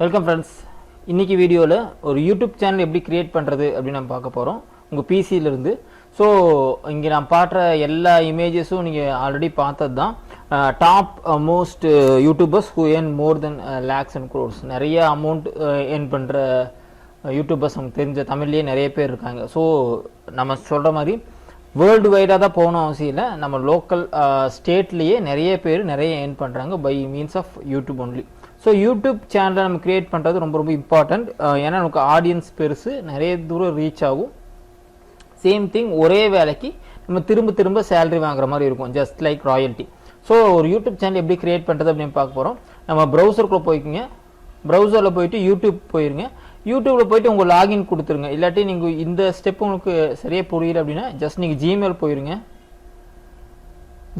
Welcome friends இன்றைக்கி வீடியோவில் ஒரு யூடியூப் சேனல் எப்படி க்ரியேட் பண்ணுறது அப்படின்னு நம்ம பார்க்க போகிறோம் உங்கள் பிசியிலிருந்து ஸோ இங்கே நான் பாடுற எல்லா இமேஜஸும் நீங்கள் ஆல்ரெடி பார்த்தது தான் top most youtubers who earn more than lakhs and crores நிறைய அமௌண்ட் ஏர்ன் பண்ணுற யூடியூபர்ஸ் நமக்கு தெரிஞ்ச தமிழ்லேயே நிறைய பேர் இருக்காங்க. ஸோ நம்ம சொல்கிற மாதிரி வேர்ல்டு வைடாக தான் போகணும் அவசியம் இல்லை. நம்ம லோக்கல் ஸ்டேட்லேயே நிறைய பேர் நிறைய ஏர்ன் பண்ணுறாங்க by means of YouTube only so YouTube சேனலை நம்ம க்ரியேட் பண்ணுறது ரொம்ப ரொம்ப இம்பார்ட்டண்ட் ஏன்னா நமக்கு ஆடியன்ஸ் பெருசு நிறைய தூரம் ரீச் ஆகும். சேம் திங் ஒரே வேலைக்கு நம்ம திரும்ப திரும்ப சேலரி வாங்குற மாதிரி இருக்கும் ஜஸ்ட் லைக் ராயல்ட்டி ஸோ ஒரு யூடியூப் சேனல் எப்படி க்ரியேட் பண்ணுறது அப்படின்னு பார்க்க போகிறோம் நம்ம ப்ரௌசருக்குள்ளே போய்க்குங்க. ப்ரௌசரில் போயிட்டு யூடியூப் போயிருங்க. யூடியூப்பில் போயிட்டு உங்கள் லாகின் கொடுத்துருங்க. இல்லாட்டி நீங்கள் இந்த ஸ்டெப் உங்களுக்கு சரியாக புரியல அப்படின்னா ஜஸ்ட் நீங்கள் ஜிமெயில் போயிருங்க.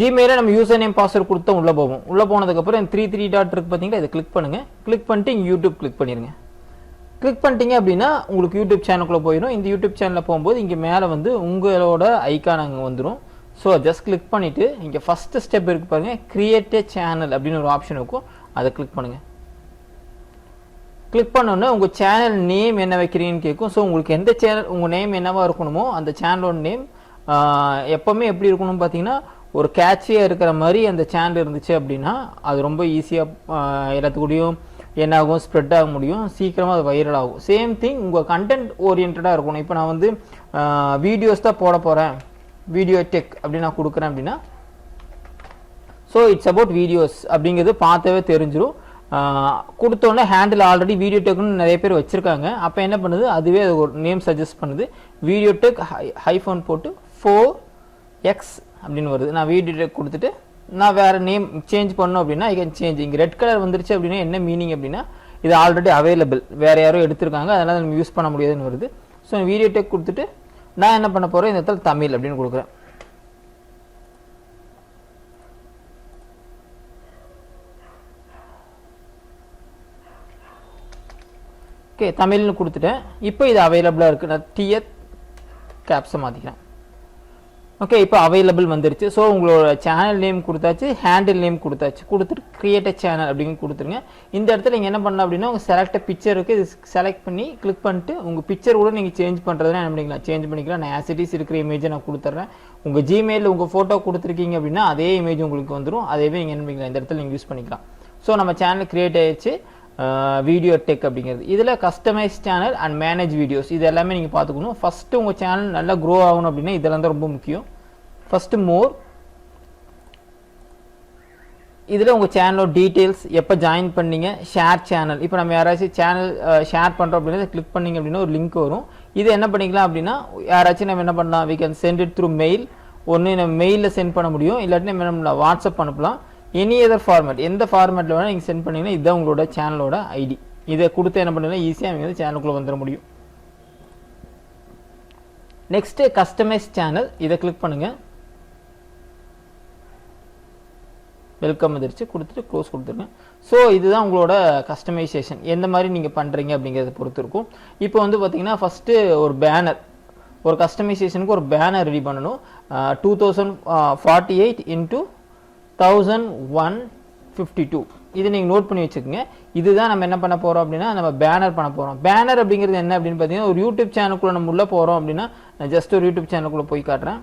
ஜிமெயிலில் நம்ம யூசர் நேம் பாஸ்வேர்ட் கொடுத்தா உள்ளே போவோம் உள்ளே போனதுக்கப்புறம் த்ரீ த்ரீ டாட் இருக்குது பார்த்தீங்களா இதை கிளிக் பண்ணுங்கள் கிளிக் பண்ணிட்டு இங்கே யூடியூப் கிளிக் பண்ணிடுங்க கிளிக் பண்ணிட்டீங்க அப்படின்னா உங்களுக்கு யூடியூப் சேனலுக்குள்ளே போயிடும். இந்த யூடியூப் சேனலில் போகும்போது இங்கே மேலே வந்து உங்களோட ஐக்கான் அங்கே வந்துடும் ஸோ ஜஸ்ட் கிளிக் பண்ணிவிட்டு இங்கே ஃபஸ்ட்டு ஸ்டெப் இருக்கு பாருங்கள் கிரியேட் ஏ சேனல் அப்படின்னு ஒரு ஆப்ஷன் இருக்கும். அதை கிளிக் பண்ணுங்கள் கிளிக் பண்ணோன்னே உங்கள் சேனல் நேம் என்ன வைக்கிறீங்கன்னு கேட்கும். ஸோ உங்களுக்கு எந்த சேனல் உங்கள் நேம் என்னவாக இருக்கணுமோ அந்த சேனலோட நேம் எப்போவுமே எப்படி இருக்கணும்னு பார்த்தீங்கன்னா ஒரு கேட்சியாக இருக்கிற மாதிரி அந்த சேனல் இருந்துச்சு அப்படின்னா அது ரொம்ப ஈஸியாக எல்லாத்துக்கூடயும் என்ன ஆகும் ஸ்ப்ரெட் ஆக முடியும். சீக்கிரமாக அது வைரல் ஆகும். சேம் திங் உங்கள் கண்டென்ட் ஓரியன்டாக இருக்கணும். இப்போ நான் வந்து வீடியோஸ் தான் போட போகிறேன் வீடியோ டெக் அப்படின்னு நான் கொடுக்குறேன் அப்படின்னா ஸோ இட்ஸ் அபவுட் வீடியோஸ் அப்படிங்கிறது பார்த்தவே தெரிஞ்சிடும் கொடுத்தோன்னே ஹேண்டில் ஆல்ரெடி வீடியோ டெக்னு நிறைய பேர் வச்சுருக்காங்க. அப்போ என்ன பண்ணுது? அதுவே அது ஒரு நேம் சஜஸ்ட் பண்ணுது. வீடியோ டெக் ஹை ஹைஃபோன் போட்டு ஃபோர் எக்ஸ் அப்படின்னு வருது. நான் வீடியோ டெக் கொடுத்துட்டு நான் வேறு நேம் சேஞ்ச் பண்ணோம் அப்படின்னா ஐ கேன் சேஞ்ச் இங்கே ரெட் கலர் வந்துருச்சு அப்படின்னா என்ன மீனிங் அப்படின்னா இது ஆல்ரெடி அவைலபிள் வேறு யாரோ எடுத்திருக்காங்க அதனால் நம்ம யூஸ் பண்ண முடியாதுன்னு வருது. ஸோ வீடியோ டெக் கொடுத்துட்டு நான் என்ன பண்ண போகிறேன் இந்த இடத்துல தமிழ் அப்படின்னு கொடுக்குறேன். ஓகே தமிழ்னு கொடுத்துட்டேன். இப்போ இது அவைலபிளாக இருக்குது நான் டிஎத் கேப்ஸை மாற்றிக்கிறேன் ஓகே இப்போ அவைலபிள் வந்துருச்சு. ஸோ உங்களோட சேனல் நேம் கொடுத்தாச்சு ஹேண்டில் நேம் கொடுத்தாச்சு. கொடுத்துட்டு கிரியேட் சேனல் அப்படின்னு கொடுத்துருங்க. இந்த இடத்துல நீங்கள் என்ன பண்ணலாம் அப்படின்னா உங்கள் செலக்ட் பிக்சருக்கு இது செலக்ட் பண்ணி கிளிக் பண்ணிட்டு உங்கள் பிக்சர் கூட நீங்கள் சேஞ்ச் பண்ணுறதுனா என்ன பண்ணிக்கலாம்? சேஞ்ச் பண்ணிக்கலாம். நான் ஆசிட்டிஸ் இருக்கிற இமேஜை நான் கொடுத்துட்றேன் உங்கள் ஜிமெயிலில் உங்கள் ஃபோட்டோ கொடுத்துருக்கீங்க அப்படின்னா அதே இமேஜ் உங்களுக்கு வந்துடும் அதேவே நீங்கள் என்ன பண்ணிக்கலாம்? இந்த இடத்துல நீங்கள் யூஸ் பண்ணிக்கலாம். ஸோ நம்ம சேனல் கிரியேட் ஆயிடுச்சு. வீடியோ டெக் அப்படிங்கிறது. இதில் customise channel and manage videos இது எல்லாமே நீங்கள் பார்த்துக்கணும். ஃபஸ்ட்டு உங்கள் சேனல் நல்லா க்ரோ ஆகணும் அப்படின்னா இதெல்லாம் தான் ரொம்ப முக்கியம். ஃபஸ்ட்டு மோர் இதில் உங்கள் சேனலோட டீட்டெயில்ஸ் எப்போ ஜாயின் பண்ணீங்க ஷேர் சேனல் இப்போ நம்ம யாராச்சும் சேனல் ஷேர் பண்ணுறோம் அப்படின்னா கிளிக் பண்ணிங்க அப்படின்னா ஒரு லிங்க் வரும். இது என்ன பண்ணிக்கலாம் அப்படின்னா யாராச்சும் நம்ம என்ன பண்ணலாம் we can send it through mail ஒன்று நம்ம மெயிலில் சென்ட் பண்ண முடியும். இல்லாட்டி நம்ம என்ன பண்ணலாம் வாட்ஸ்அப் அனுப்பலாம். எனி அதர் ஃபார்மேட் எந்த ஃபார்மேட்டில் வேணால் நீங்கள் சென்ட் பண்ணிங்கன்னா இதுதான் உங்களோட சேனலோட ஐடி இதை கொடுத்து என்ன பண்ணலாம் ஈஸியாக அவங்க வந்து சேனலுக்குள்ளே வந்துட முடியும். நெக்ஸ்ட்டு கஸ்டமைஸ் சேனல் இதை கிளிக் பண்ணுங்கள் வெல்கம் வந்துருச்சு. கொடுத்துட்டு க்ளோஸ் கொடுத்துருங்க. ஸோ இதுதான் உங்களோட கஸ்டமைசேஷன் எந்த மாதிரி நீங்கள் பண்ணுறீங்க அப்படிங்கிறத பொறுத்து இருக்கும். இப்போ வந்து பார்த்தீங்கன்னா ஃபஸ்ட்டு ஒரு பேனர் ஒரு கஸ்டமைசேஷனுக்கு ஒரு பேனர் ரெடி பண்ணணும். Two thousand forty eight into thousand one fifty two இது நீங்கள் நோட் பண்ணி வச்சுக்கோங்க. இதுதான் நம்ம என்ன பண்ண போகிறோம் அப்படின்னா நம்ம பேனர் பண்ண போகிறோம் பேனர் அப்படிங்கிறது என்ன அப்படின்னு பார்த்தீங்கன்னா ஒரு யூடியூப் சேனலுக்குள்ளே நம்ம உள்ளே போகிறோம் அப்படின்னா நான் ஜஸ்ட் ஒரு யூடியூப் சேனலுக்குள்ளே போய் காட்டுறேன்.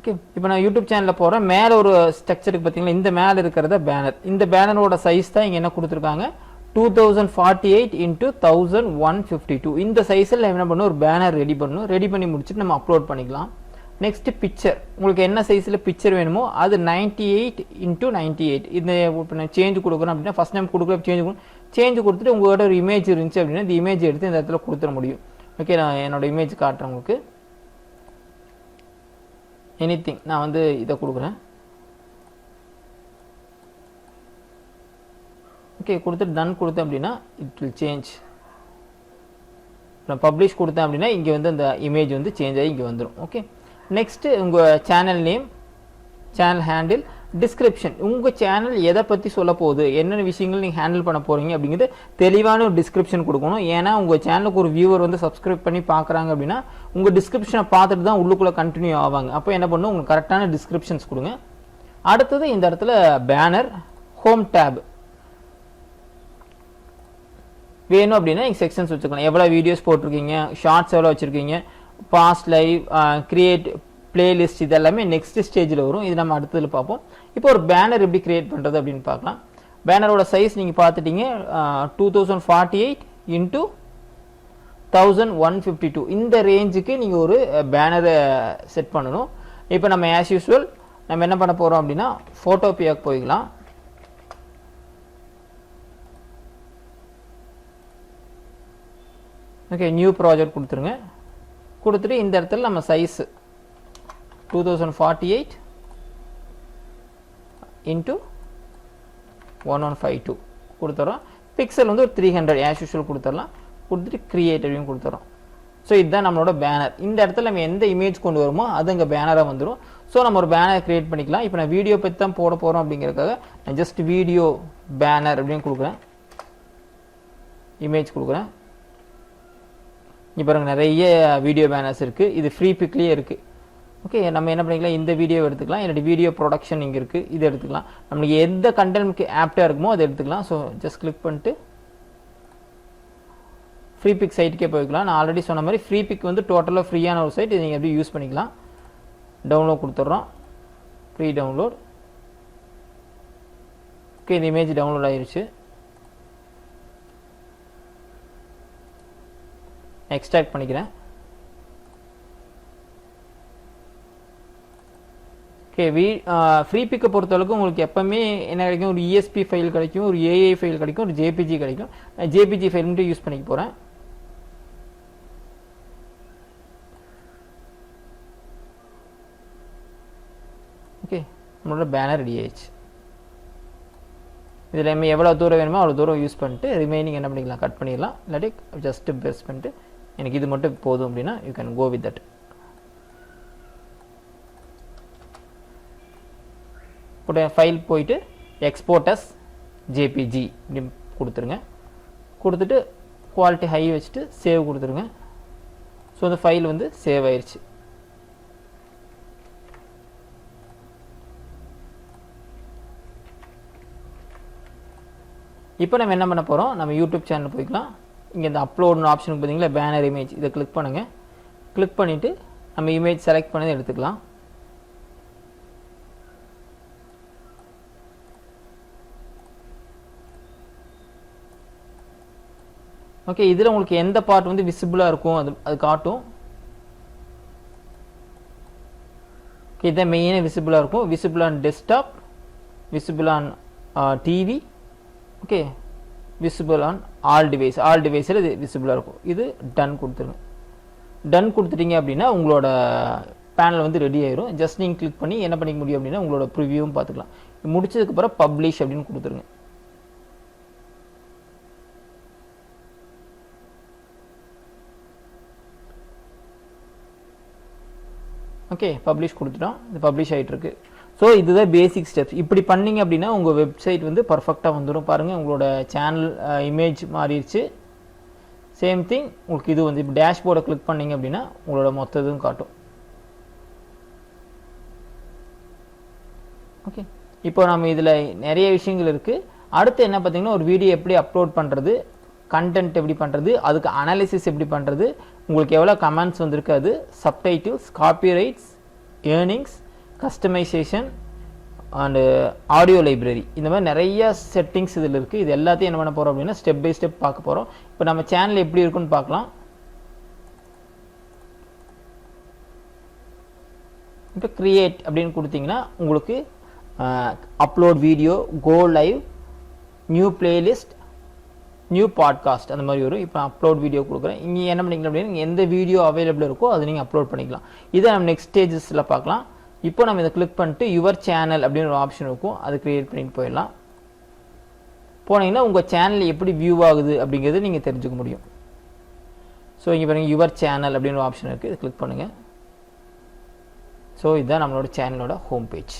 ஓகே இப்போ நான் யூடியூப் சேனலில் போகிறேன் மேலே ஒரு ஸ்ட்ரக்சருக்கு பார்த்தீங்கன்னா இந்த மேலே இருக்கிறத பேனர் இந்த பேனரோட சைஸ் தான் இங்கே என்ன கொடுத்துருக்காங்க? Two thousand forty eight into thousand one fifty two இந்த சைஸில் என்ன பண்ணணும் ஒரு பேனர் ரெடி பண்ணணும் ரெடி பண்ணி முடிச்சுட்டு நம்ம அப்லோட் பண்ணிக்கலாம். நெக்ஸ்ட்டு பிக்சர் உங்களுக்கு என்ன சைஸில் பிக்சர் வேணுமோ அது ninety eight into ninety eight இந்த இப்போ நான் சேஞ்ச் கொடுக்குறேன் அப்படின்னா ஃபஸ்ட் டைம் கொடுக்குற சேஞ்ச் கொடுக்கும் சேஞ்ச் கொடுத்துட்டு உங்களோட ஒரு இமேஜ் இருந்துச்சு அப்படின்னா இந்த இமேஜ் எடுத்து இந்த இடத்துல கொடுத்துட முடியும். ஓகே நான் என்னோட இமேஜ் காட்டுறேன் உங்களுக்கு. எனி நான் வந்து இதை கொடுக்குறேன். ஓகே கொடுத்துட்டு டன் கொடுத்தேன் அப்படின்னா இட் வில் சேஞ்ச் நான் பப்ளிஷ் கொடுத்தேன் அப்படின்னா இங்கே வந்து அந்த இமேஜ் வந்து சேஞ்ச் ஆகி இங்கே வந்துடும் ஓகே நெக்ஸ்ட்டு உங்கள் channel name channel handle description உங்கள் சேனல் எதை பற்றி சொல்ல போகுது? என்னென்ன விஷயங்கள் நீங்கள் ஹேண்டில் பண்ண போகிறீங்க அப்படிங்கிறது தெளிவான ஒரு டிஸ்கிரிப்ஷன் கொடுக்கணும். ஏன்னா உங்கள் சேனலுக்கு ஒரு வியூவர் வந்து சப்ஸ்கிரைப் பண்ணி பார்க்குறாங்க அப்படின்னா உங்கள் டிஸ்கிரிப்ஷனை பார்த்துட்டு தான் உள்ளுக்குள்ளே கண்டினியூ ஆவாங்க. அப்போ என்ன பண்ணணும் உங்களுக்கு கரெக்டான டிஸ்கிரிப்ஷன்ஸ் கொடுங்க. அடுத்தது இந்த இடத்துல பேனர் ஹோம் டேப் வேணும் அப்படின்னா நீங்கள் செக்ஷன்ஸ் வச்சுக்கலாம். எவ்வளோ வீடியோஸ் போட்டிருக்கீங்க ஷார்ட்ஸ் எவ்வளோ வச்சுருக்கீங்க பாஸ்ட் லைவ் க்ரியேட் பிளேலிஸ்ட் இது எல்லாமே நெக்ஸ்ட் ஸ்டேஜில் வரும். இது நம்ம அடுத்ததில் பார்ப்போம். இப்போ ஒரு பேனர் எப்படி க்ரியேட் பண்ணுறது அப்படின்னு பார்க்கலாம். பேனரோட சைஸ் நீங்கள் பார்த்துட்டீங்க two thousand forty eight into thousand one fifty two இந்த ரேஞ்சுக்கு நீங்கள் ஒரு பேனரை செட் பண்ணணும். இப்போ நம்ம ஆஸ் யூஸ்வல் நம்ம என்ன பண்ண போகிறோம் அப்படின்னா ஃபோட்டோபியாவுக்கு போய்க்கலாம். ஓகே நியூ ப்ராஜெக்ட் கொடுத்துருங்க. கொடுத்துட்டு இந்த இடத்துல நம்ம size two thousand forty eight into one one five two கொடுத்துட்றோம் பிக்சல் வந்து ஒரு த்ரீ ஹண்ட்ரட் ஆஸ் யூஷுவல் கொடுத்துடலாம் கொடுத்துட்டு க்ரியேட்டிவையும் அப்படின்னு கொடுத்துறோம். ஸோ இதுதான் நம்மளோட பேனர் இந்த இடத்துல நம்ம எந்த இமேஜ் கொண்டு வருமோ அது இங்கே பேனராக வந்துடும் ஸோ நம்ம ஒரு பேனர் க்ரியேட் பண்ணிக்கலாம். இப்போ நான் வீடியோ பற்றி தான் போட போகிறோம் அப்படிங்கிறதுக்காக நான் ஜஸ்ட் வீடியோ பேனர் அப்படின்னு கொடுக்குறேன். இமேஜ் கொடுக்குறேன். இப்போ பாருங்க நிறைய வீடியோ பேனர்ஸ் இருக்குது இது ஃப்ரீ பிக்லேயே இருக்குது ஓகே நம்ம என்ன பண்ணிக்கலாம்? இந்த வீடியோ எடுத்துக்கலாம். என்னுடைய வீடியோ ப்ரொடக்ஷன் இங்கே இருக்குது இது எடுத்துக்கலாம். நம்மளுக்கு எந்த கண்டென்ட்க்கு ஆப்டாக இருக்குமோ அதை எடுத்துக்கலாம். ஸோ ஜஸ்ட் கிளிக் பண்ணிட்டு ஃப்ரீ பிக் சைட்டுக்கே போய்க்கலாம். நான் ஆல்ரெடி சொன்ன மாதிரி ஃப்ரீ பிக் வந்து டோட்டலாக ஃப்ரீயான ஒரு சைட் இது நீங்கள் எப்படி யூஸ் பண்ணிக்கலாம். டவுன்லோட் கொடுத்துட்றோம். ஃப்ரீ டவுன்லோட் ஓகே இந்த இமேஜ் டவுன்லோட் ஆயிடுச்சு எக்ஸ்ட்ராக்ட் பண்ணிக்கிறேன். ஓகே வீ ஃப்ரீ பிக்கை பொறுத்தளவுக்கு உங்களுக்கு எப்போவுமே என்ன கிடைக்கும்? ஒரு இஎஸ்பி ஃபைல் கிடைக்கும் ஒரு ஏஐ ஃபைல் கிடைக்கும் ஒரு ஜேபிஜி கிடைக்கும். ஜேபிஜி ஃபைல் மட்டும் யூஸ் பண்ணிக்க போகிறேன் ஓகே நம்மளோட பேனர் ரெடி ஆயிடுச்சு. இதில் எவ்வளோ தூரம் வேணுமோ அவ்வளோ தூரம் யூஸ் பண்ணிட்டு ரிமைனிங் என்ன பண்ணிக்கலாம் கட் பண்ணிடலாம். இல்லாட்டி ஜஸ்ட்டு பெஸ்ட் பண்ணிட்டு எனக்கு இது மட்டும் போதும் அப்படின்னா you can go with that உடைய ஃபைல் போயிட்டு எக்ஸ்போர்ட்டஸ் ஜேபிஜி அப்படின்னு கொடுத்துருங்க. கொடுத்துட்டு குவாலிட்டி ஹை வச்சுட்டு சேவ் கொடுத்துருங்க. ஸோ அந்த ஃபைல் வந்து சேவ் ஆயிடுச்சு இப்போ நம்ம என்ன பண்ண போகிறோம் நம்ம யூடியூப் சேனல் போய்க்கலாம். இங்கே இந்த அப்லோட்னு ஆப்ஷனுக்கு பார்த்தீங்களா பேனர் இமேஜ் இதை கிளிக் பண்ணுங்கள் கிளிக் பண்ணிவிட்டு நம்ம இமேஜ் செலக்ட் பண்ணி எடுத்துக்கலாம். ஓகே இதில் உங்களுக்கு எந்த பார்ட் வந்து விசிபிளாக இருக்கும்? அது அது காட்டும். ஓகே இதான் மெயினாக விசிபிளாக இருக்கும். Visible on desktop visible on TV okay visible on all device all டிவைஸில் இது விசிபிளாக இருக்கும். இது டன் கொடுத்துருங்க. டன் கொடுத்துட்டீங்க அப்படின்னா உங்களோட பேனல் வந்து ரெடி ஆயிரும். ஜஸ்ட் நீங்கள் கிளிக் பண்ணி என்ன பண்ணிக்க முடியும் அப்படின்னா உங்களோட ப்ரிவியூவும் பார்த்துக்கலாம். முடிச்சதுக்கப்புறம் பப்ளிஷ் அப்படின்னு கொடுத்துருங்க. ஓகே பப்ளிஷ் கொடுத்துட்டோம். இது பப்ளிஷ் ஆகிட்டுருக்கு ஸோ இதுதான் பேசிக் ஸ்டெப்ஸ் இப்படி பண்ணீங்க அப்படின்னா உங்கள் வெப்சைட் வந்து பர்ஃபெக்டாக வந்துடும் பாருங்கள் உங்களோட சேனல் இமேஜ் மாறிடுச்சு. சேம் திங் உங்களுக்கு இது வந்து இப்போ டேஷ்போர்டை கிளிக் பண்ணீங்க அப்படின்னா உங்களோட மொத்த இதுவும் காட்டும். ஓகே இப்போ நம்ம இதில் நிறைய விஷயங்கள் இருக்குது அடுத்து என்ன பார்த்தீங்கன்னா ஒரு வீடியோ எப்படி அப்லோட் பண்ணுறது கண்டென்ட் எப்படி பண்ணுறது அதுக்கு அனாலிசிஸ் எப்படி பண்ணுறது உங்களுக்கு எவ்வளோ கமெண்ட்ஸ் வந்திருக்கு அது subtitles copyrights earnings customisation and audio library இந்த மாதிரி நிறைய செட்டிங்ஸ் இதில் இருக்குது இது எல்லாத்தையும் என்ன பண்ண போகிறோம் அப்படின்னா ஸ்டெப் பை ஸ்டெப் பார்க்க போகிறோம் இப்போ நம்ம சேனல் எப்படி இருக்குன்னு பார்க்கலாம். இப்போ க்ரியேட் அப்படின்னு கொடுத்தீங்கன்னா உங்களுக்கு upload video go live new playlist new podcast அந்த மாதிரி வரும். இப்போ அப்லோட் வீடியோ கொடுக்குறேன். இங்கே என்ன பண்ணிக்கலாம் அப்படின்னா நீங்கள் எந்த வீடியோ அவைலபிள் இருக்கோ அதை நீங்கள் அப்லோட் பண்ணிக்கலாம். இதை நம்ம நெக்ஸ்ட் ஸ்டேஜஸில் பார்க்கலாம். இப்போ நம்ம இதை கிளிக் பண்ணிட்டு யுவர் சேனல் அப்படின்னு ஒரு ஆப்ஷன் இருக்கும். அது க்ரியேட் பண்ணிட்டு போயிடலாம். போனீங்கன்னா உங்கள் சேனல் எப்படி வியூ ஆகுது அப்படிங்கிறது நீங்கள் தெரிஞ்சுக்க முடியும். ஸோ இங்கே பாருங்கள் யுவர் சேனல் அப்படின்னு ஒரு ஆப்ஷன் இருக்குது இது கிளிக் பண்ணுங்கள் ஸோ இதுதான் நம்மளோட சேனலோட ஹோம் பேஜ்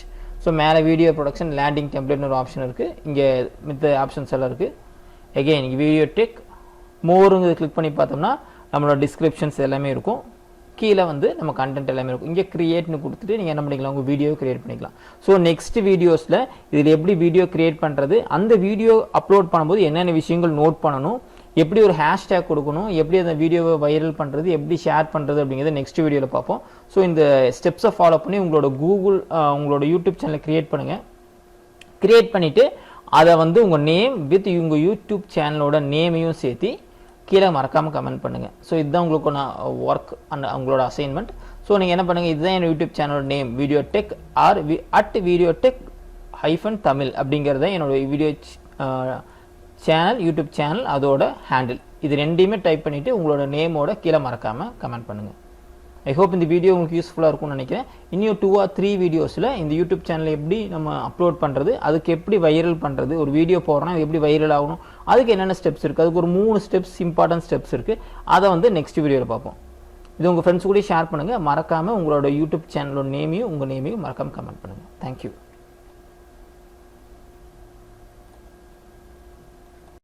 ஸோ மேலே வீடியோ ப்ரொடக்ஷன் லேண்டிங் டெம்ப்ளேட்னு ஒரு ஆப்ஷன் இருக்குது இங்கே மித்த ஆப்ஷன்ஸ் எல்லாம் இருக்குது எகெயின் வீடியோ டெக் மோருங்க கிளிக் பண்ணி பார்த்தோம்னா நம்மளோட டிஸ்கிரிப்ஷன்ஸ் எல்லாமே இருக்கும். கீழே வந்து நம்ம கண்டென்ட் எல்லாமே இருக்கும். இங்கே கிரியேட்னு கொடுத்துட்டு நீங்கள் என்ன பண்ணிக்கலாம்? உங்கள் வீடியோ கிரியேட் பண்ணிக்கலாம். ஸோ நெக்ஸ்ட் வீடியோஸில் இதில் எப்படி வீடியோ கிரியேட் பண்ணுறது அந்த வீடியோ அப்லோட் பண்ணும்போது என்னென்ன விஷயங்கள் நோட் பண்ணணும்? எப்படி ஒரு ஹேஷ்டேக் கொடுக்கணும்? எப்படி அந்த வீடியோவை வைரல் பண்ணுறது எப்படி ஷேர் பண்ணுறது அப்படிங்கிறத நெக்ஸ்ட் வீடியோவில் பார்ப்போம். ஸோ இந்த ஸ்டெப்ஸை ஃபாலோ பண்ணி உங்களோட கூகுள் உங்களோட யூடியூப் சேனலை கிரியேட் பண்ணுங்கள் கிரியேட் பண்ணிவிட்டு அதை வந்து உங்கள் நேம் வித் உங்கள் யூடியூப் சேனலோட நேமையும் சேர்த்து கீழே மறக்காமல் கமெண்ட் பண்ணுங்கள் ஸோ இதுதான் உங்களுக்கு நான் ஒர்க் அண்ட் உங்களோட அசைன்மெண்ட் ஸோ நீங்கள் என்ன பண்ணுங்கள் இதுதான் என் யூடியூப் சேனலோட name video tech are we at video tech hyphen Tamil அப்படிங்கிறத என்னோட வீடியோ சேனல் யூடியூப் சேனல் அதோட ஹேண்டில் இது ரெண்டையுமே டைப் பண்ணிவிட்டு உங்களோட நேமோட கீழே மறக்காமல் கமெண்ட் பண்ணுங்கள் ஐ ஹோப் இந்த வீடியோ உங்களுக்கு யூஸ்ஃபுல்லாக இருக்கும்னு நினைக்கிறேன். இன்னும் டூ ஆர் த்ரீ வீடியோஸில் இந்த யூடியூப் சேனலை எப்படி நம்ம அப்லோட் பண்ணுறது அதுக்கு எப்படி வைரல் பண்ணுறது ஒரு வீடியோ போடுறோன்னா அது எப்படி வைரல் ஆகணும் அதுக்கு என்னென்ன ஸ்டெப்ஸ் இருக்குது அதுக்கு ஒரு மூணு ஸ்டெப்ஸ் இம்பார்ட்டன்ட் ஸ்டெப்ஸ் இருக்குது அதை வந்து நெக்ஸ்ட் வீடியோவில் பார்ப்போம். இது உங்கள் ஃப்ரெண்ட்ஸ் கூட ஷேர் பண்ணுங்கள் மறக்காமல் உங்களோட யூடியூப் சேனலோட நேமையும் உங்கள் நேமையும் மறக்காமல் கமெண்ட் பண்ணுங்கள் தேங்க்யூ